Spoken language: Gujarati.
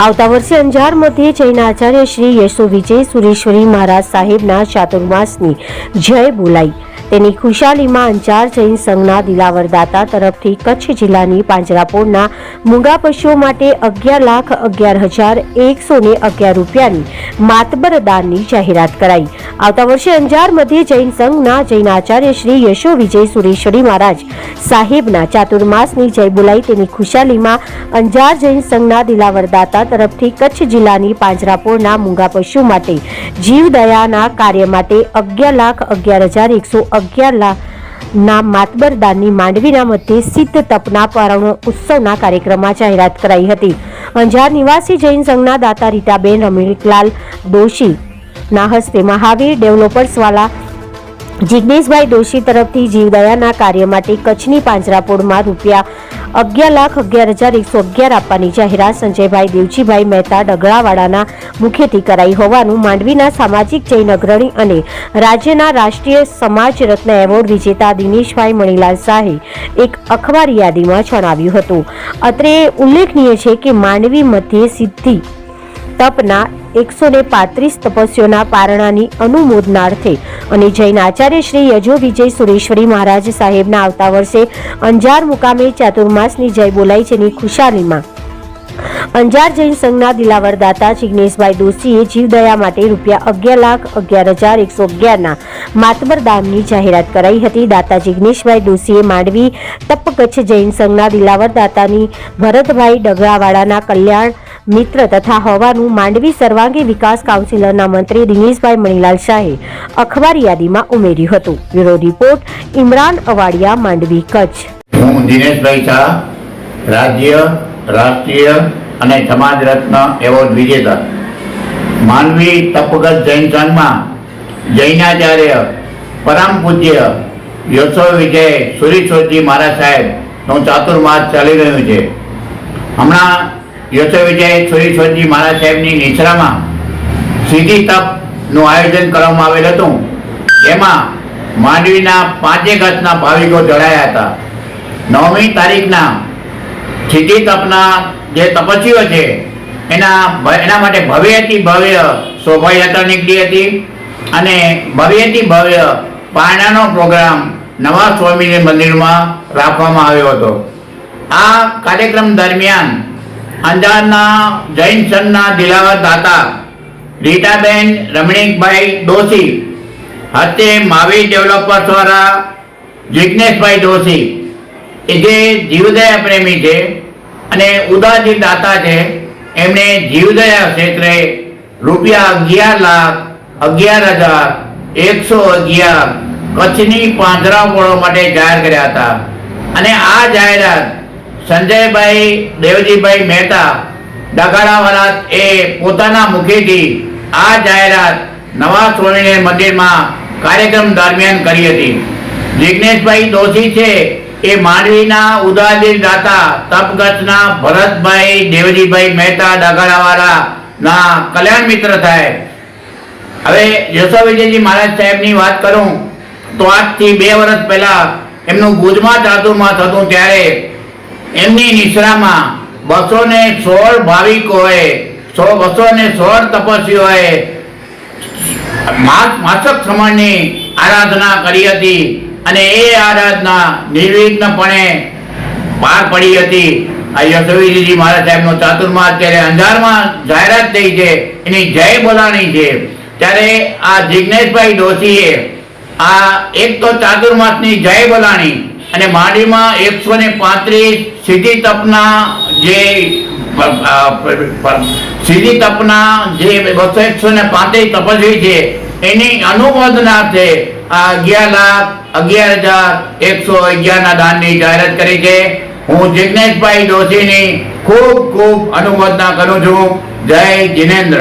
આવતા વર્ષે અંજાર મધ્યે જૈન આચાર્ય શ્રી યશો વિજય સુરેશ્વરી મહારાજ સાહેબના ચાતુર્માસની જય બોલાઈ. તેની ખુશાલીમાં અંજાર જૈન સંઘના દિલાવરદાતા તરફથી કચ્છ જિલ્લાની પાંજરાપોળના મૂંગા પશુઓ માટે અગિયાર લાખ અગિયાર હજાર એકસો ને અગિયાર રૂપિયાની માતબર દાનની જાહેરાત કરાઈ. આવતા વર્ષે અંજાર મધ્ય જૈન સંઘના જૈન આચાર્ય શ્રી યશો વિજય સુરેશ્વરી મહારાજ સાહેબના ચાતુર્માસની જય બોલાઈ તેની ખુશાલીમાં અંજાર જૈન સંઘના દિલાવરદાતા તરફથી કચ્છ જિલ્લાની પાંજરાપોળના મૂંગા પશુ માટે જીવદયાના કાર્ય માટે અગિયાર લાખ અગિયાર હજાર એકસો અગિયાર લાખ ના માતબરદાનની માંડવીના મધ્યે સિદ્ધ તપના પારણો ઉત્સવના કાર્યક્રમમાં જાહેરાત કરાઈ હતી. અંજાર નિવાસી જૈન સંઘના દાતા રીટાબેન રમણીકલાલ દોશી ના હસ્તે મહાવીર ડેવલપર્સવાલા જિજ્ઞેશભાઈ દોશી તરફથી જીવદયાના કાર્ય માટે કચ્છની પાંજરાપોળમાં રૂપિયા અગિયાર લાખ અગિયાર હજાર એકસો અગિયાર આપવાની જાહેરાત સંજયભાઈ દેવજીભાઈ મહેતા ડગડાવાડાના મુખેથી કરાઈ હોવાનું માંડવીના સામાજિક જૈન અગ્રણી અને રાજ્યના રાષ્ટ્રીય સમાજ રત્ન એવોર્ડ વિજેતા દિનેશભાઈ મણીલાલ શાહે એક અખબારી યાદીમાં જણાવ્યું હતું. અત્રે ઉલ્લેખનીય છે કે માંડવી મધ્યે સિદ્ધિ તપના એકસો ને પાંત્રીસ તપસ્યોના પારણાની અનુમોદનાર્થે અને જૈન આચાર્ય શ્રી યજો વિજય સુરેશ્વરી મહારાજ સાહેબના આવતા વર્ષે અંજાર મુકામે ચાતુર્માસની જય બોલાય છેની ખુશાલીમાં. અંજાર જૈન સંઘના દિલાવર દાતા જિગ્નેશભાઈ દોશીએ જીવદયા માટે રૂપિયા અગિયાર લાખ અગિયાર હજાર એકસો અગિયારના માતબર દાનની જાહેરાત કરાઈ હતી. દાતા જિગ્નેશભાઈ દોશીએ માંડવી તપ કચ્છ જૈન સંઘના દિલાવર દાતાની ભરતભાઈ ડગરાવાળાના કલ્યાણ મિત્ર તથા હોવાનું માંડવી સર્વાંગી વિકાસ કાઉન્સિલરના મંત્રી દિનેશભાઈ મણીલાલ શાહે અખબાર યાદીમાં ઉમેર્યું હતું. Bureau report, Imran Awadiya, Mandvi Kutch. હું દિનેશભાઈ શાહ, રાજ્ય, રાષ્ટ્રીય અને સમાજ રત્ન એવોર્ડ વિજેતા. માનવી તપગત જૈન સંઘમાં જૈનાચાર્ય, પરમ પૂજ્ય યશો વિજય સુરીશ્વરજી મહારાજ સાહેબનું ચાતુર્માસ ચાલી રહ્યું છે. હમણાં યશો વિજય સુરીશ્વરજી મહારાજ સાહેબની નિશ્રામાં સીધી તપનું આયોજન કરવામાં આવેલ હતું. એમાં માંડવીના પાંચે ગતના ભાવિકો જોડાયા હતા. નવમી તારીખના સીધી તપના જે તપસ્વીઓ છે, એના એના માટે ભવ્યથી ભવ્ય શોભાયાત્રા નીકળી હતી અને ભવ્યથી ભવ્ય પારણાનો પ્રોગ્રામ નવા સ્વામીજી મંદિરમાં રાખવામાં આવ્યો હતો. આ કાર્યક્રમ દરમિયાન અંજારના જૈન સંઘના દિલાવર દાતા રીટાબેન રમણીકભાઈ દોશી હતે માવી ડેવલપર્સ દ્વારા જિજ્ઞેશભાઈ દોશી એ જે જીવદયા પ્રેમી છે અને ઉદાજી દાતા છે એમણે જીવદયા ક્ષેત્રે રૂપિયા અગિયાર લાખ, અગિયાર હજાર, એકસો અગિયાર કચ્છની પાંજરાપોળો માટે જાહેર કર્યા હતા. અને આ જાહેરાત સંજયભાઈ, દેવજીભાઈ મહેતા ડગાડાવાળા એ પોતાના મુખેથી આ જાહેરાત નવા સ્વામિનારાયણ મંદિરમાં કાર્યક્રમ દરમિયાન કરી હતી. જિજ્ઞેશભાઈ દોશી છે એ માંડવીના ઉદાહરણ દાતા તપગતના ભરતભાઈ, દેવજીભાઈ મહેતા ડગાડાવાળા ના કલ્યાણ મિત્ર થાય. હવે યશો વિજયજી મહારાજ સાહેબની વાત કરું, તો આજથી બે વર્ષ પહેલા એમનું ભુજમાં ચાતુર્માસ હતું ત્યારે એમની નિશ્રામાં બસો ને સોળ ભાવિકોએ બસો ને સોળ તપસ્વીઓએ માસક શ્રમણની આરાધના કરી હતી અને એ આરાધના નિર્વિઘ્નપણે પાર પડી હતી. આ યશોવીજી મહારાજ સાહેબનો ચાતુર્માસ અત્યારે અંધારમાં જાહેરાત થઈ છે, એની જય બોલાણી છે. ત્યારે આ જિજ્ઞેશભાઈ દોશીએ આ એક તો ચાતુર્માસની જય બોલાણી અને માંડીમાં એકસો ને પાંત્રીસ સીધી તપના જે સીધી તપના જે બસો એકસો ને પાંત્રીસ તપસ્વી છે, એની અનુમોદનાર્થે આ અગિયાર લાખ અગિયાર હજાર એકસો અગિયારના દાનની જાહેરાત કરી છે. હું જિજ્ઞેશભાઈ દોશીની ખૂબ ખૂબ અનુમોદના કરું છું. જય જિનેન્દ્ર.